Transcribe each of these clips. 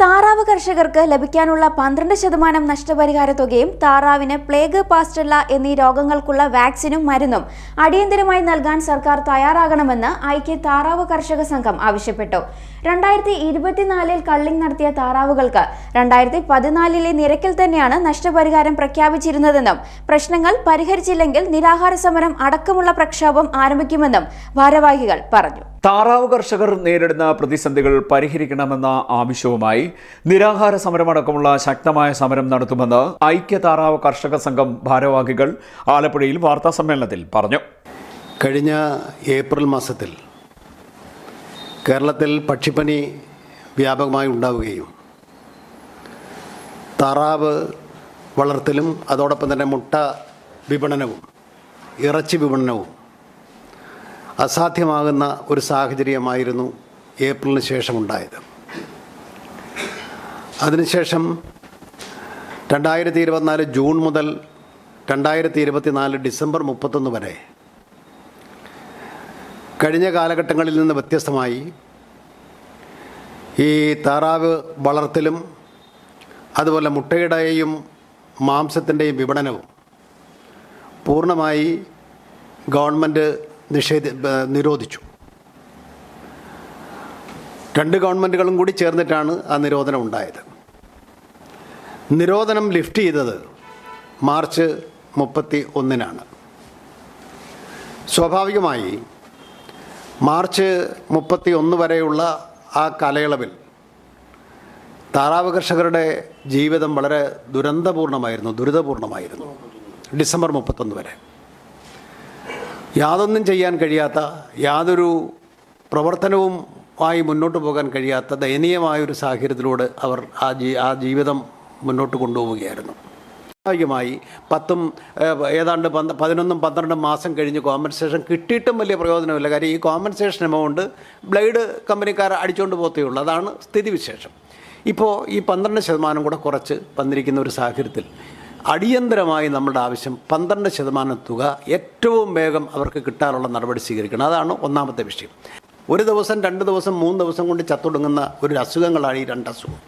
താറാവ് കർഷകർക്ക് ലഭിക്കാനുള്ള പന്ത്രണ്ട് ശതമാനം നഷ്ടപരിഹാര തുകയും താറാവിന് പ്ലേഗ് പാസ്റ്റല്ല എന്നീ രോഗങ്ങൾക്കുള്ള വാക്സിനും മരുന്നും അടിയന്തരമായി നൽകാൻ സർക്കാർ തയ്യാറാകണമെന്ന് ഐക്യ താറാവ് കർഷക സംഘം ആവശ്യപ്പെട്ടു. രണ്ടായിരത്തി ഇരുപത്തിനാലിൽ കള്ളിംഗ് നടത്തിയ താറാവുകൾക്ക് രണ്ടായിരത്തി പതിനാലിലെ നിരക്കിൽ തന്നെയാണ് നഷ്ടപരിഹാരം പ്രഖ്യാപിച്ചിരുന്നതെന്നും പ്രശ്നങ്ങൾ പരിഹരിച്ചില്ലെങ്കിൽ നിരാഹാര സമരം അടക്കമുള്ള പ്രക്ഷോഭം ആരംഭിക്കുമെന്നും ഭാരവാഹികൾ പറഞ്ഞു. താറാവ് കർഷകർ നേരിടുന്ന പ്രതിസന്ധികൾ പരിഹരിക്കണമെന്ന ആവശ്യവുമായി നിരാഹാര സമരമടക്കമുള്ള ശക്തമായ സമരം നടത്തുമെന്ന് ഐക്യ താറാവ് കർഷക സംഘം ഭാരവാഹികൾ ആലപ്പുഴയിൽ വാർത്താ സമ്മേളനത്തിൽ പറഞ്ഞു. കഴിഞ്ഞ ഏപ്രിൽ മാസത്തിൽ കേരളത്തിൽ പക്ഷിപ്പനി വ്യാപകമായി ഉണ്ടാവുകയും താറാവ് വളർത്തലും അതോടൊപ്പം തന്നെ മുട്ട വിപണനവും ഇറച്ചി വിപണനവും അസാധ്യമാകുന്ന ഒരു സാഹചര്യമായിരുന്നു ഏപ്രിലിന് ശേഷമുണ്ടായത്. അതിനുശേഷം രണ്ടായിരത്തി ഇരുപത്തിനാല് ജൂൺ മുതൽ രണ്ടായിരത്തി ഇരുപത്തിനാല് ഡിസംബർ മുപ്പത്തൊന്ന് വരെ കഴിഞ്ഞ കാലഘട്ടങ്ങളിൽ നിന്ന് വ്യത്യസ്തമായി ഈ താറാവ് വളർത്തലും അതുപോലെ മുട്ടയുടെയും മാംസത്തിന്റെയും വിപണനവും പൂർണമായി ഗവൺമെന്റ് നിഷേധി നിരോധിച്ചു. രണ്ട് ഗവൺമെന്റുകളും കൂടി ചേർന്നിട്ടാണ് ആ നിരോധനം ഉണ്ടായത്. നിരോധനം ലിഫ്റ്റ് ചെയ്തത് മാർച്ച് മുപ്പത്തി ഒന്നിനാണ്. സ്വാഭാവികമായി മാർച്ച് മുപ്പത്തി ഒന്ന് വരെയുള്ള ആ കാലയളവിൽ താറാവ് കർഷകരുടെ ജീവിതം വളരെ ദുരന്തപൂർണമായിരുന്നു ദുരിതപൂർണമായിരുന്നു. ഡിസംബർ മുപ്പത്തൊന്ന് വരെ. യാതൊന്നും ചെയ്യാൻ കഴിയാത്ത യാതൊരു പ്രവർത്തനവും ആയി മുന്നോട്ട് പോകാൻ കഴിയാത്ത ദയനീയമായൊരു സാഹചര്യത്തിലൂടെ അവർ ആ ജീ ആ ജീവിതം മുന്നോട്ട് കൊണ്ടുപോവുകയായിരുന്നു. സ്വാഭാവികമായി പത്തും ഏതാണ്ട് പന്ത പതിനൊന്നും പന്ത്രണ്ടും മാസം കഴിഞ്ഞ് കോമ്പൻസേഷൻ കിട്ടിയിട്ടും വലിയ പ്രയോജനമില്ല. കാര്യം ഈ കോമ്പൻസേഷൻ എമൗണ്ട് ബ്ലേഡ് കമ്പനിക്കാർ അടിച്ചുകൊണ്ട് പോകത്തേയുള്ളൂ അതാണ് സ്ഥിതിവിശേഷം. ഇപ്പോൾ ഈ പന്ത്രണ്ട് ശതമാനം കൂടെ കുറച്ച് വന്നിരിക്കുന്ന ഒരു സാഹചര്യത്തിൽ അടിയന്തരമായി നമ്മുടെ ആവശ്യം പന്ത്രണ്ട് ശതമാനം തുക ഏറ്റവും വേഗം അവർക്ക് കിട്ടാനുള്ള നടപടി സ്വീകരിക്കണം. അതാണ് ഒന്നാമത്തെ വിഷയം. ഒരു ദിവസം രണ്ട് ദിവസം മൂന്ന് ദിവസം കൊണ്ട് ചത്തൊടുങ്ങുന്ന ഒരു അസുഖങ്ങളാണ് ഈ രണ്ട് അസുഖം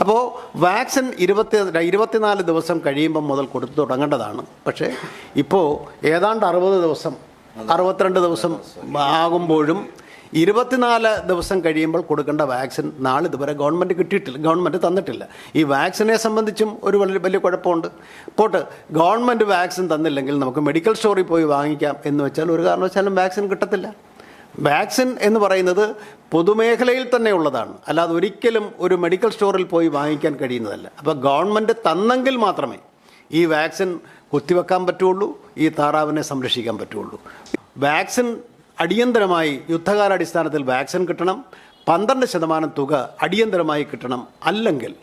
അപ്പോൾ വാക്സിൻ ഇരുപത്തി ഇരുപത്തിനാല് ദിവസം കഴിയുമ്പം മുതൽ കൊടുത്തു തുടങ്ങേണ്ടതാണ്. പക്ഷേ ഇപ്പോൾ ഏതാണ്ട് അറുപത് ദിവസം അറുപത്തിരണ്ട് ദിവസം ആകുമ്പോഴും ഇരുപത്തിനാല് ദിവസം കഴിയുമ്പോൾ കൊടുക്കേണ്ട വാക്സിൻ നാളെ ഇതുവരെ ഗവൺമെന്റ് കിട്ടിയിട്ടില്ല ഗവൺമെന്റ് തന്നിട്ടില്ല. ഈ വാക്സിനെ സംബന്ധിച്ചും ഒരു വലിയ വലിയ കുഴപ്പമുണ്ട്. പോട്ട് ഗവൺമെന്റ് വാക്സിൻ തന്നില്ലെങ്കിൽ നമുക്ക് മെഡിക്കൽ സ്റ്റോറിൽ പോയി വാങ്ങിക്കാം എന്ന് വെച്ചാൽ ഒരു കാരണവശാലും വാക്സിൻ കിട്ടത്തില്ല. വാക്സിൻ എന്ന് പറയുന്നത് പൊതുമേഖലയിൽ തന്നെ ഉള്ളതാണ്. അല്ലാതെ ഒരിക്കലും ഒരു മെഡിക്കൽ സ്റ്റോറിൽ പോയി വാങ്ങിക്കാൻ കഴിയുന്നതല്ല. അപ്പോൾ ഗവൺമെന്റ് തന്നെങ്കിൽ മാത്രമേ ഈ വാക്സിൻ കുത്തിവെക്കാൻ പറ്റുള്ളൂ ഈ താറാവിനെ സംരക്ഷിക്കാൻ പറ്റുള്ളൂ. വാക്സിൻ അടിയന്തരമായി യുദ്ധകാലാടിസ്ഥാനത്തിൽ വാക്സിൻ കിട്ടണം പന്ത്രണ്ട് ശതമാനം തുക അടിയന്തരമായി കിട്ടണം അല്ലെങ്കിൽ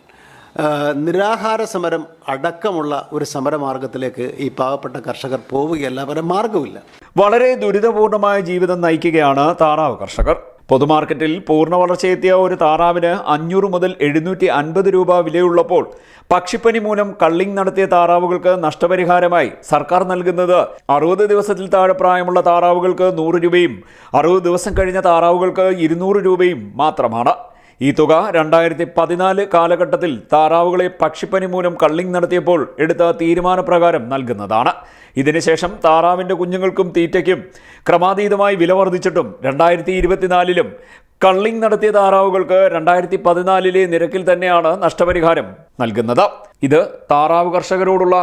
നിരാഹാര സമരം അടക്കമുള്ള ഒരു സമരമാർഗത്തിലേക്ക് ഈ പാവപ്പെട്ട കർഷകർ പോവുകയല്ല അവരെ മാർഗമില്ല വളരെ ദുരിതപൂർണമായ ജീവിതം നയിക്കുകയാണ് താറാവ് കർഷകർ. പൊതുമാർക്കറ്റിൽ പൂർണ വളർച്ചയെത്തിയ ഒരു താറാവിന് അഞ്ഞൂറ് മുതൽ എഴുന്നൂറ്റി അൻപത് രൂപ വിലയുള്ളപ്പോൾ പക്ഷിപ്പനി മൂലം കള്ളിങ് നടത്തിയ താറാവുകൾക്ക് നഷ്ടപരിഹാരമായി സർക്കാർ നൽകുന്നത് അറുപത് ദിവസത്തിൽ താഴെ പ്രായമുള്ള താറാവുകൾക്ക് നൂറ് രൂപയും അറുപത് ദിവസം കഴിഞ്ഞ താറാവുകൾക്ക് ഇരുന്നൂറ് രൂപയും മാത്രമാണ്. ഈ തുക രണ്ടായിരത്തി പതിനാല് കാലഘട്ടത്തിൽ താറാവുകളെ പക്ഷിപ്പനി മൂലം കള്ളിങ് നടത്തിയപ്പോൾ എടുത്ത തീരുമാനപ്രകാരം നൽകുന്നതാണ്. ഇതിനുശേഷം താറാവിന്റെ കുഞ്ഞുങ്ങൾക്കും തീറ്റയ്ക്കും ക്രമാതീതമായി വില വർദ്ധിച്ചിട്ടും രണ്ടായിരത്തി ഇരുപത്തിനാലിലും കള്ളിങ് നടത്തിയ താറാവുകൾക്ക് രണ്ടായിരത്തി പതിനാലിലെ നിരക്കിൽ തന്നെയാണ് നഷ്ടപരിഹാരം നൽകുന്നത്. ഇത് താറാവ് കർഷകരോടുള്ള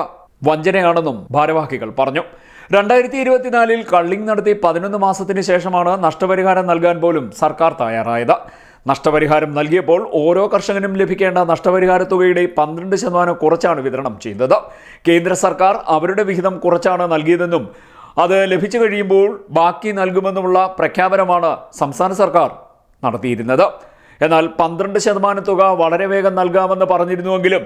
വഞ്ചനയാണെന്നും ഭാരവാഹികൾ പറഞ്ഞു. രണ്ടായിരത്തി ഇരുപത്തിനാലിൽ കള്ളിങ് നടത്തി പതിനൊന്ന് മാസത്തിന് ശേഷമാണ് നഷ്ടപരിഹാരം നൽകാൻ പോലും സർക്കാർ തയ്യാറായത്. നഷ്ടപരിഹാരം നൽകിയപ്പോൾ ഓരോ കർഷകനും ലഭിക്കേണ്ട നഷ്ടപരിഹാര തുകയുടെ പന്ത്രണ്ട് ശതമാനം കുറച്ചാണ് വിതരണം ചെയ്തത്. കേന്ദ്ര സർക്കാർ അവരുടെ വിഹിതം കുറച്ചാണ് നൽകിയതെന്നും അത് ലഭിച്ചു കഴിയുമ്പോൾ ബാക്കി നൽകുമെന്നുമുള്ള പ്രഖ്യാപനമാണ് സംസ്ഥാന സർക്കാർ നടത്തിയിരുന്നത്. എന്നാൽ പന്ത്രണ്ട് ശതമാനം തുക വളരെ വേഗം നൽകാമെന്ന് പറഞ്ഞിരുന്നുവെങ്കിലും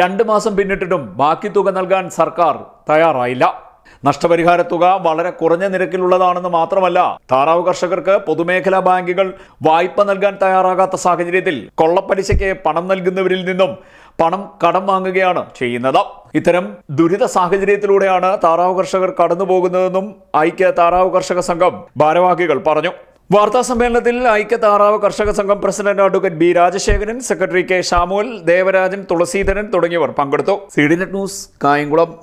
രണ്ട് മാസം പിന്നിട്ടിട്ടും ബാക്കി തുക നൽകാൻ സർക്കാർ തയ്യാറായില്ല. നഷ്ടപരിഹാര തുക വളരെ കുറഞ്ഞ നിരക്കിലുള്ളതാണെന്ന് മാത്രമല്ല താറാവ് കർഷകർക്ക് പൊതുമേഖലാ ബാങ്കുകൾ വായ്പ നൽകാൻ തയ്യാറാകാത്ത സാഹചര്യത്തിൽ കൊള്ളപ്പലിശയ്ക്ക് പണം നൽകുന്നവരിൽ നിന്നും പണം കടം വാങ്ങുകയാണ് ചെയ്യുന്നത്. ഇത്തരം ദുരിത സാഹചര്യത്തിലൂടെയാണ് താറാവ് കർഷകർ കടന്നുപോകുന്നതെന്നും ഐക്യ താറാവ് കർഷക സംഘം ഭാരവാഹികൾ പറഞ്ഞു. വാർത്താ സമ്മേളനത്തിൽ ഐക്യ താറാവ് കർഷക സംഘം president advocate B Rajasekharan secretary K Shamul Devarajan Thulaseedharan തുടങ്ങിയവർ പങ്കെടുത്തു. C D net news Kayamkulam.